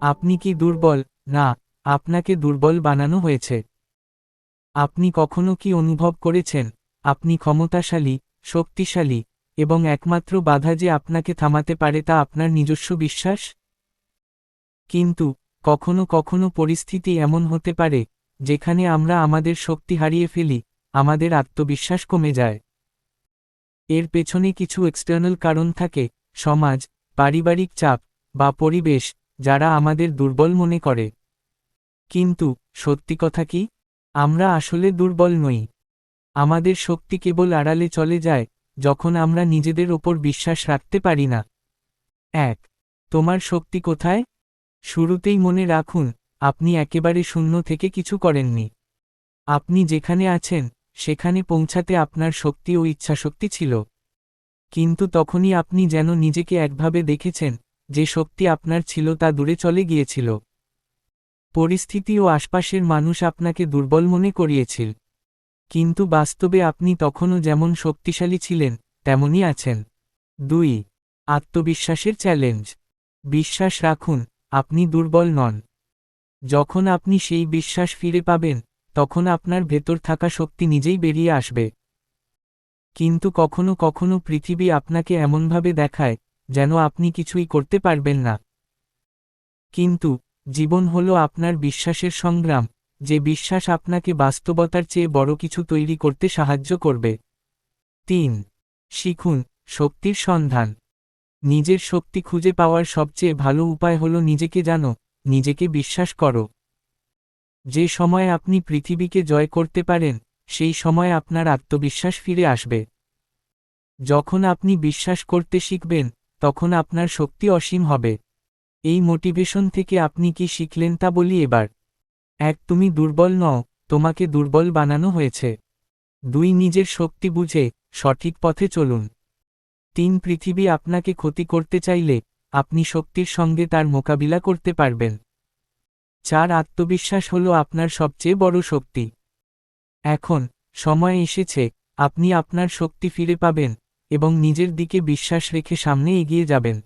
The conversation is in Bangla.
আপনি কি দুর্বল? না, আপনাকে দুর্বল বানানো হয়েছে। আপনি কখনো কি অনুভব করেছেন? আপনি ক্ষমতাশালী, শক্তিশালী এবং একমাত্র বাধা যে আপনাকে থামাতে পারে তা আপনার নিজস্ব বিশ্বাস? কিন্তু কখনো কখনো পরিস্থিতি এমন হতে পারে, যেখানে আমরা আমাদের শক্তি হারিয়ে ফেলি, আমাদের আত্মবিশ্বাস কমে যায়। এর পেছনে কিছু এক্সটার্নাল কারণ থাকে, সমাজ পারিবারিক চাপ বা পরিবেশ যারা আমাদের দুর্বল মনে করে। কিন্তু, সত্যি কথা কি? আমরা আসলে দুর্বল নই। আমাদের শক্তি কেবল আড়ালে চলে যায়, যখন আমরা নিজেদের ওপর বিশ্বাস রাখতে পারি না। এক, তোমার শক্তি কোথায়? শুরুতেই মনে রাখুন, আপনি একেবারে শূন্য থেকে কিছু করেননি। আপনি যেখানে আছেন, সেখানে পৌঁছাতে আপনার শক্তি ও ইচ্ছাশক্তি ছিল। কিন্তু তখনই আপনি যেন নিজেকে একভাবে দেখেছেন, যে শক্তি আপনার ছিল তা দূরে চলে গিয়েছিল। পরিস্থিতি ও আশপাশের মানুষ আপনাকে দুর্বল মনে করিয়েছিল। কিন্তু বাস্তবে আপনি তখনও যেমন শক্তিশালী ছিলেন, তেমনই আছেন। দুই, আত্মবিশ্বাসের চ্যালেঞ্জ বিশ্বাস রাখুন, আপনি দুর্বল নন। যখন আপনি সেই বিশ্বাস ফিরে পাবেন, তখন আপনার ভেতর থাকা শক্তি নিজেই বেরিয়ে আসবে। কিন্তু কখনো কখনো পৃথিবী আপনাকে এমনভাবে দেখায়, যেন আপনি কিছুই করতে পারবেন না। কিন্তু, জীবন হল আপনার বিশ্বাসের সংগ্রাম, যে বিশ্বাস আপনাকে বাস্তবতার চেয়ে বড় কিছু তৈরি করতে সাহায্য করবে। তিন, শিখুন, শক্তির সন্ধান। নিজের শক্তি খুঁজে পাওয়ার সবচেয়ে ভালো উপায় হল নিজেকে জানো, নিজেকে বিশ্বাস করো। যে সময় আপনি পৃথিবীকে জয় করতে পারেন সেই সময় আপনার আত্মবিশ্বাস ফিরে আসবে। যখন আপনি বিশ্বাস করতে শিখবেন, তখন আপনার শক্তি অসীম হবে। এই মোটিভেশন থেকে আপনি কি শিখলেন তা বলি এবার। এক, তুমি দুর্বল নও, তোমাকে দুর্বল বানানো হয়েছে। দুই, নিজের শক্তি বুঝে, সঠিক পথে চলুন। তিন, পৃথিবী আপনাকে ক্ষতি করতে চাইলে, আপনি শক্তির সঙ্গে তার মোকাবিলা করতে পারবেন। চার, আত্মবিশ্বাস হল আপনার সবচেয়ে বড় শক্তি। এখন, সময় এসেছে, আপনি আপনার শক্তি ফিরে পাবেন, এবং নিজের দিকে বিশ্বাস রেখে সামনে এগিয়ে যাবেন।